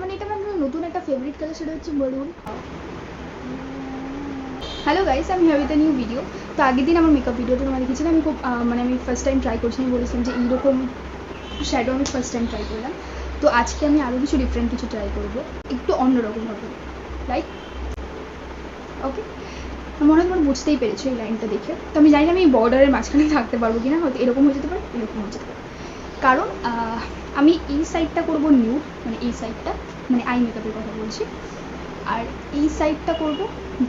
মানে এটা নতুন একটা ফেভারিট কালার সেটা হচ্ছে হ্যালো গাইস আমি হ্যাভ উইথ নিউ ভিডিও তো আগের দিন আমার মেকআপ ভিডিওটা তোমার দেখেছিলাম আমি খুব মানে আমি ফার্স্ট টাইম ট্রাই করছি, আমি বলেছিলাম যে এইরকম শ্যাডো আমি ফার্স্ট টাইম ট্রাই করলাম। তো আজকে আমি আরও কিছু ডিফারেন্ট কিছু ট্রাই করব। একটু অন্যরকম হবে। লাইক ওকে মনে হয় বুঝতেই পেরেছ এই লাইনটা দেখে। তো আমি জানি না আমি বর্ডারের মাঝখানে থাকতে পারব কিনা, হয়তো এরকম হয়ে যেতে পারে, এরকম হয়ে যেতে পারে। কারণ আমি এই সাইডটা করব নিউড মানে এই সাইডটা মানে আই মেকআপের কথা বলছি। আর এই সাইডটা করব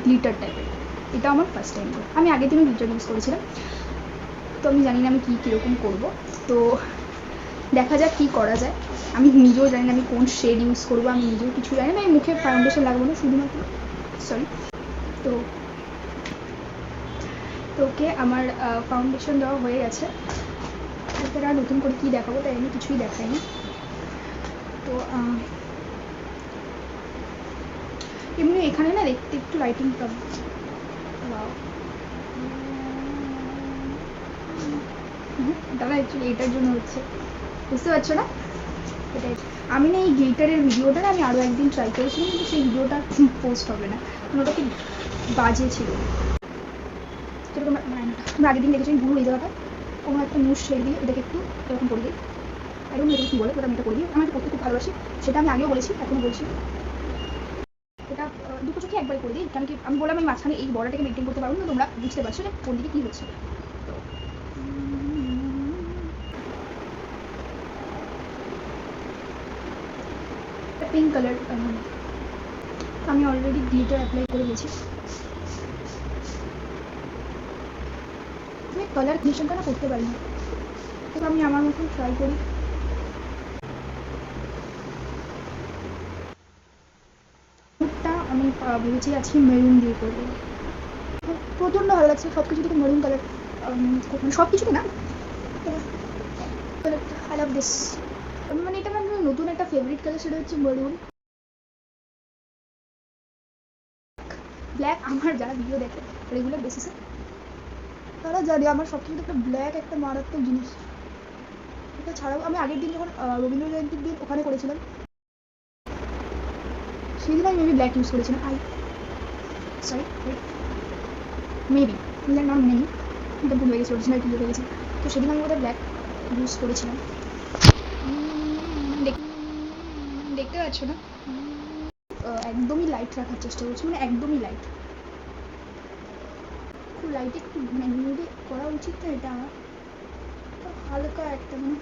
গ্লিটার টাইপের এটা আমার ফার্স্ট টাইম আমি আগের দিনও গ্লিটার ইউজ করেছিলাম। তো আমি জানি না আমি কী কীরকম করব। তো দেখা যাক কী করা যায়। আমি নিজেও জানি না আমি কোন শেড ইউজ করব, আমি নিজেও কিছু জানি না। আমি মুখে ফাউন্ডেশন লাগাবো না, শুধুমাত্র সরি তো ওকে আমার ফাউন্ডেশন দেওয়া হয়ে গেছে। আর নতুন করে কী দেখাবো তাই আমি কিছুই দেখাইনি। তো এমনি এখানে না দেখতে একটু লাইটিং. হুম, দাদা অ্যাকচুয়ালি এটার জন্য হচ্ছে। বুঝতে পারছ না? এটাই। আমি না এই গিটারের ভিডিওটা না আমি আরও একদিন ট্রাই করেছিলাম কিন্তু সেই ভিডিওটা পোস্ট হবে না। কারণ ওটা খুব বাজে ছিল। যেরকম মানে আমরা আগের দিন দেখেছি পুরো এই জায়গাটা কোনো একটা মুষ শেড দিয়ে এটাকে একটু এরকম করে দিই। এরকম এরকম কী বলে ওটা আমি এটা করে দিই। আমি এটা করতে খুব ভালোবাসি। সেটা আমি আগেও বলেছি এখনও বলছি। এটা দুটো চোখে একবার করে দিই। কারণ কি, আমি বললাম আমি মাঝখানে এই বড়াটাকে মেনটেন করতে পারব না, তোমরা বুঝতে পারছ যে কোন দিকে কী হচ্ছে। পিঙ্ক কালার আমি অলরেডি গ্লিটার অ্যাপ্লাই করে দিয়েছি। আমি কালার না করতে পারি না। তো আমি আমার মতন ট্রাই করি। আমি ভেবেছি আজকে মেরুন দিয়ে করব। প্রচণ্ড ভালো লাগছে সব কিছু থেকে মেরুন কালার মানে সব কিছুতে না আই লাভ দিস মানে এটা আমার নতুন একটা ফেভারিট কালার সেটা হচ্ছে মেরুন ব্ল্যাক আমার যারা ভিডিও দেখে রেগুলার বেসিসে তারা জানে, আমার সব থেকে একটা ব্ল্যাক একটা মারাত্মক জিনিস। এটা ছাড়াও আমি আগের দিন যখন রবীন্দ্র জয়ন্তীর দিন ওখানে করেছিলাম, সেদিন আমি মেবি ব্ল্যাক ইউজ করেছিলাম। আই সরি মেবি নাম নেই। এটা ভুল হয়ে গেছে অরিজিনাল ভুল হয়ে গেছে। তো সেদিন আমি ওটা ব্ল্যাক ইউজ করেছিলাম। দেখতে পাচ্ছ না? একদমই লাইট রাখার চেষ্টা করছি মানে একদমই লাইট খুব লাইট একটু মানে নিউডে করা উচিত তো এটা। আমার হালকা একটা মানে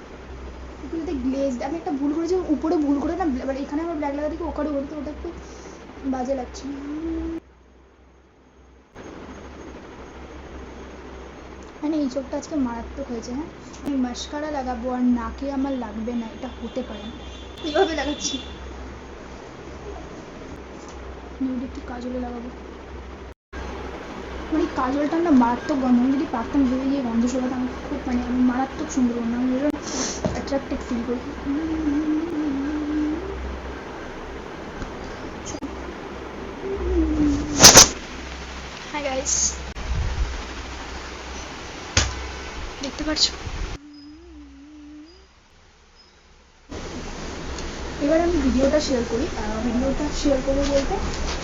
একটু যদি গ্লেজড আমি একটা ভুল করেছি, উপরে ভুল করে না মানে এখানে আমার ব্ল্যাক লাগা থেকে ওখানে হলো ওটা একটু বাজে লাগছে। মানে এই চোখটা আজকে মারাত্মক হয়েছে হ্যাঁ? আমি মাস্কারা লাগাবো আর নাকে আমার লাগবে না, এটা হতে পারে না। এইভাবে লাগাচ্ছি। নিউড একটু কাজলে লাগাবো। মানে কাজলটা না মারাত্মক গন্ধ, আমি যদি পারতাম ভেবে গিয়ে গন্ধ শোকাতে আমি খুব মানে আমি মারাত্মক সুন্দর গন্ধ, আমি এরকম অ্যাট্রাক্টেড ফিল করি। হাই গাইস দেখতে পারছ? এবার আমি ভিডিওটা শেয়ার করি। ভিডিওটা শেয়ার করব বলতে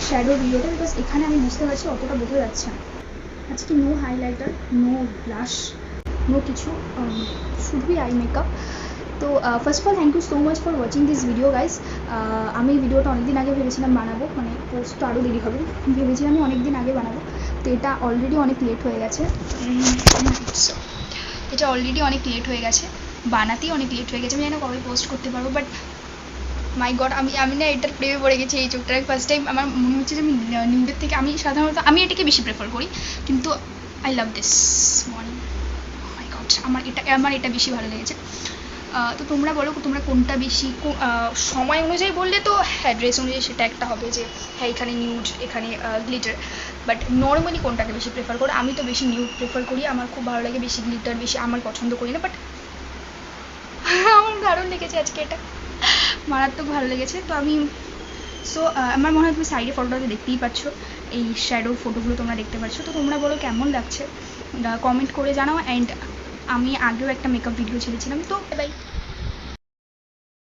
শ্যাডো ভিডিওটা বিকজ এখানে আমি বুঝতে পারছি অতটা বোঝা যাচ্ছে না। আজকে no highlighter no blush no কিছু শুধুই আই মেকআপ তো first of all thank you so much for watching this video guys আমি ভিডিওটা অনেকদিন আগে ভেবেছিলাম বানাবো মানে পোস্ট তো আরও দেরি হবে। ভেবেছিলাম আমি অনেক দিন আগে বানাবো, তো এটা অলরেডি অনেক লেট হয়ে গেছে। এটা অলরেডি অনেক লেট হয়ে গেছে, বানাতেই অনেক লেট হয়ে গেছে। আমি জানি কবে পোস্ট করতে পারব বাট মাই গড আমি আমি না এটার প্রেমে পড়ে গেছি এই চোখটা ফার্স্ট টাইম আমার মনে হচ্ছে যে আমি নিউডের থেকে, আমি সাধারণত, আমি এটাকে বেশি প্রেফার করি। কিন্তু I love this one my god আমার এটা আমার এটা বেশি ভালো লেগেছে। তো তোমরা বলো, তোমরা কোনটা বেশি সময় অনুযায়ী বললে তো হ্যাঁ ড্রেস অনুযায়ী সেটা একটা হবে যে হ্যাঁ এখানে নিউড এখানে গ্লিটার বাট নর্মালি কোনটাকে বেশি প্রেফার করো? আমি তো বেশি নিউড প্রেফার করি। আমার খুব ভালো লাগে বেশি গ্লিটার বেশি, আমার পছন্দ করি না বাট আমার দারুণ লেগেছে আজকে এটা। মারাত্মক ভালো লেগেছে। তো আমি সো আমার মনে হয় তুমি সাইডে ফটোটাতে দেখতেই পাচ্ছ। এই শ্যাডো ফটোগুলো তোমরা দেখতে পাচ্ছ। তো তোমরা বলো কেমন লাগছে? কমেন্ট করে জানাও। অ্যান্ড আমি আগেও একটা মেকআপ ভিডিও ছেড়েছিলাম। তো বাই